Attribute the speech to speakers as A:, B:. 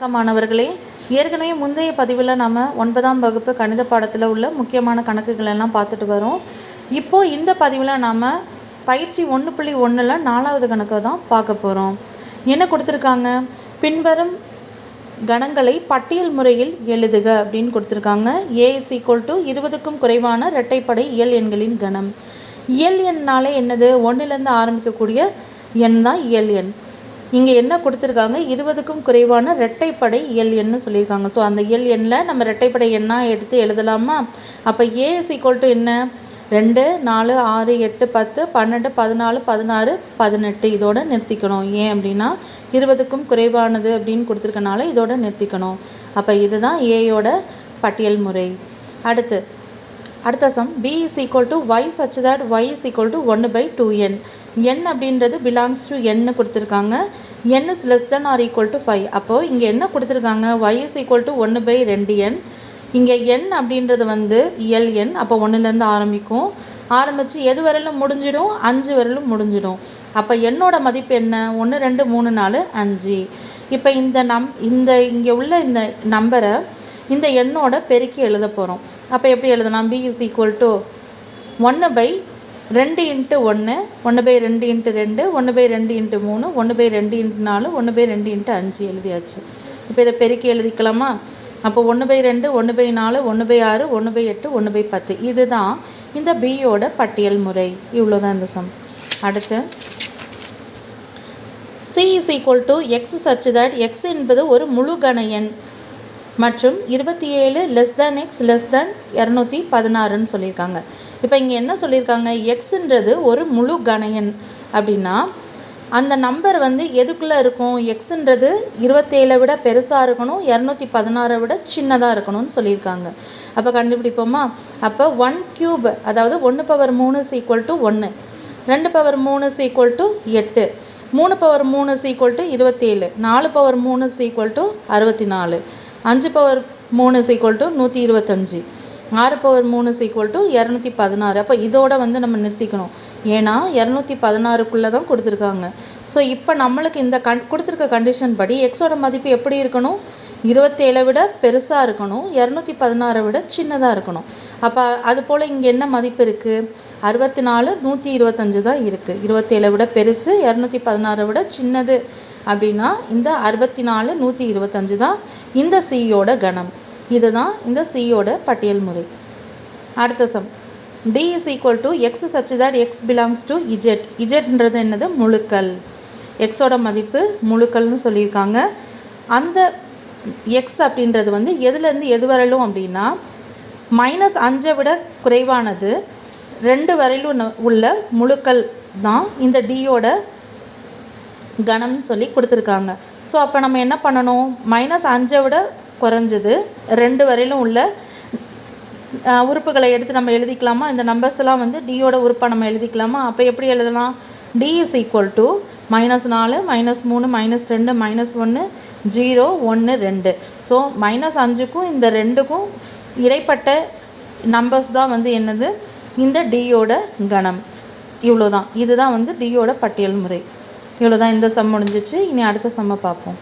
A: வணக்கம் மாணவர்களே ஏற்கனவே முந்தைய பதிவில் நம்ம ஒன்பதாம் வகுப்பு கணித பாடத்தில் உள்ள முக்கியமான கணக்குகள் எல்லாம் பார்த்துட்டு வரோம். இப்போது இந்த பதிவில் நாம் பயிற்சி ஒன்று புள்ளி ஒன்றில் நாலாவது கணக்கை தான் பார்க்க போகிறோம் என்ன கொடுத்துருக்காங்க? பின்வரும் கணங்களை பட்டியல் முறையில் எழுதுக அப்படின்னு கொடுத்துருக்காங்க. ஏ இஸ் ஈக்குவல் டு இருபதுக்கும் குறைவான இரட்டைப்படை இயல் எண்களின் கணம். இயல் எண்ணாலே என்னது? ஒன்றுலேருந்து ஆரம்பிக்கக்கூடிய எண் தான் இயல் எண். இங்கே என்ன கொடுத்துருக்காங்க? இருபதுக்கும் குறைவான இரட்டைப்படை இயல் எண்ணு சொல்லியிருக்காங்க. ஸோ அந்த இயல் எண்ணில் நம்ம இரட்டைப்படை எண்ணாக எடுத்து எழுதலாமா? அப்போ ஏ இஸ் ஈக்குவல் டு என்ன? ரெண்டு நாலு ஆறு எட்டு பத்து பன்னெண்டு பதினாலு பதினாறு பதினெட்டு. இதோட நிறுத்திக்கணும். ஏன் அப்படின்னா இருபதுக்கும் குறைவானது அப்படின்னு கொடுத்துருக்கனால இதோட நிறுத்திக்கணும். அப்போ இதுதான் ஏயோட பட்டியல் முறை. அடுத்து அடுத்த sum B is equal to Y such that Y is equal to ஒன்று பை டூ என் என் அப்படின்றது பிலாங்ஸ் டு என்னு கொடுத்துருக்காங்க. N is less than or equal to five அப்போது இங்கே என்ன கொடுத்துருக்காங்க? ஒய் இஸ் ஈக்குவல் டு ஒன்று பை ரெண்டு என் இங்கே என் அப்படின்றது வந்து எல் என் அப்போ ஒன்றுலேருந்து ஆரம்பிக்கும். ஆரம்பித்து எது வரையிலும் முடிஞ்சிடும்? அஞ்சு வரையிலும் முடிஞ்சிடும். அப்போ என்னோட மதிப்பு என்ன? ஒன்று ரெண்டு மூணு நாலு அஞ்சு. இப்போ இந்த நம் இந்த இங்கே உள்ள இந்த நம்பரை இந்த எண்ணோட பெருக்கி எழுத போகிறோம் அப்போ எப்படி எழுதலாம்? பி இஸ் ஈக்குவல் டு ஒன்று பை ரெண்டு இன்ட்டு ஒன்று ஒன்று பை ரெண்டு இன்ட்டு ரெண்டு ஒன்று பை ரெண்டு இன்ட்டு மூணு ஒன்று பை ரெண்டு இன்ட்டு நாலு ஒன்று பை ரெண்டு இன்ட்டு அஞ்சு எழுதியாச்சு. இப்போ இதை பெருக்கி எழுதிக்கலாமா? அப்போ ஒன்று பை ரெண்டு ஒன்று பை நாலு ஒன்று பை ஆறு ஒன்று பை எட்டு ஒன்று பை பத்து. இதுதான் இந்த பியோட பட்டியல் முறை. இவ்வளோ தான் இந்த சம் அடுத்து C is equal to X such that X என்பது ஒரு முழு கண எண். மற்றும் இருபத்தி ஏழு less than X less than இரநூத்தி பதினாறுன்னு சொல்லியிருக்காங்க. இப்போ இங்கே என்ன சொல்லியிருக்காங்க? எக்ஸுன்றது ஒரு முழு கணையன் அப்படின்னா அந்த நம்பர் வந்து எதுக்குள்ளே இருக்கும்? எக்ஸுன்றது இருபத்தேழை விட பெருசாக இருக்கணும் இரநூத்தி பதினாறை விட சின்னதாக இருக்கணும்னு சொல்லியிருக்காங்க. அப்போ கண்டுபிடிப்போமா? அப்போ ஒன் க்யூப் அதாவது ஒன்று பவர் மூணு சீக்குவல் டு ஒன்று ரெண்டு பவர் மூணு சீக்குவல் டு எட்டு. மூணு பவர் மூணு சீக்குவல் டு இருபத்தேழு நாலு பவர் மூணு சீக்குவல் டு அறுபத்தி நாலு. அஞ்சு பவர் மூணு சீக்குவல் டு நூற்றி இருபத்தஞ்சி. ஆறு பவர் மூணு சீக்குவல் டு இரநூத்தி பதினாறு. அப்போ இதோட வந்து நம்ம நிறுத்திக்கணும். ஏன்னா இரநூத்தி பதினாறுக்குள்ளே தான் கொடுத்துருக்காங்க. ஸோ இப்போ நம்மளுக்கு இந்த கண் கொடுத்துருக்க கண்டிஷன் படி எக்ஸோட மதிப்பு எப்படி இருக்கணும்? இருபத்தேழை விட பெருசாக இருக்கணும். இரநூத்தி பதினாறை விட சின்னதாக இருக்கணும். அப்போ அது போல் இங்கே என்ன மதிப்பு இருக்குது அறுபத்தி நாலு நூற்றி இருபத்தஞ்சு தான் இருக்குது இருபத்தேழை விட பெருசு இரநூத்தி பதினாறை விட சின்னது. அப்படின்னா இந்த அறுபத்தி நாலு நூற்றி இருபத்தஞ்சு தான் இந்த சியோட கணம். இதுதான் இந்த சியோட பட்டியல் முறை. அடுத்த sum. D is equal to X such that X belongs to Z இஜெட்ன்றது என்னது? முழுக்கல் எக்ஸோட மதிப்பு முழுக்கள்னு சொல்லியிருக்காங்க. அந்த எக்ஸ் அப்படின்றது வந்து எதுலேருந்து எது வரலும் அப்படின்னா மைனஸ் அஞ்சை விட குறைவானது ரெண்டு வரையிலும் உள்ள முழுக்கள் தான் இந்த டியோட கணம்னு சொல்லி கொடுத்துருக்காங்க. ஸோ அப்போ நம்ம என்ன பண்ணணும்? மைனஸ் அஞ்சை விட குறைஞ்சது. ரெண்டு வரையிலும் உள்ள உறுப்புகளை எடுத்து நம்ம எழுதிக்கலாமா? இந்த நம்பர்ஸ் எல்லாம் வந்து டியோட உறுப்பாக நம்ம எழுதிக்கலாமா? அப்போ எப்படி எழுதலாம்? D is equal to minus நாலு மைனஸ் மூணு மைனஸ் ரெண்டு மைனஸ் ஒன்று ஜீரோ ஒன்று ரெண்டு. ஸோ மைனஸ் அஞ்சுக்கும் இந்த ரெண்டுக்கும் இடைப்பட்ட நம்பர்ஸ் தான் வந்து என்னது? இந்த டியோட கணம். இவ்வளோ தான் இதுதான் வந்து டியோட பட்டியல் முறை. இவ்வளோ தான் இந்த சம் முடிஞ்சிச்சு. இனி அடுத்த சம்மை பார்ப்போம்.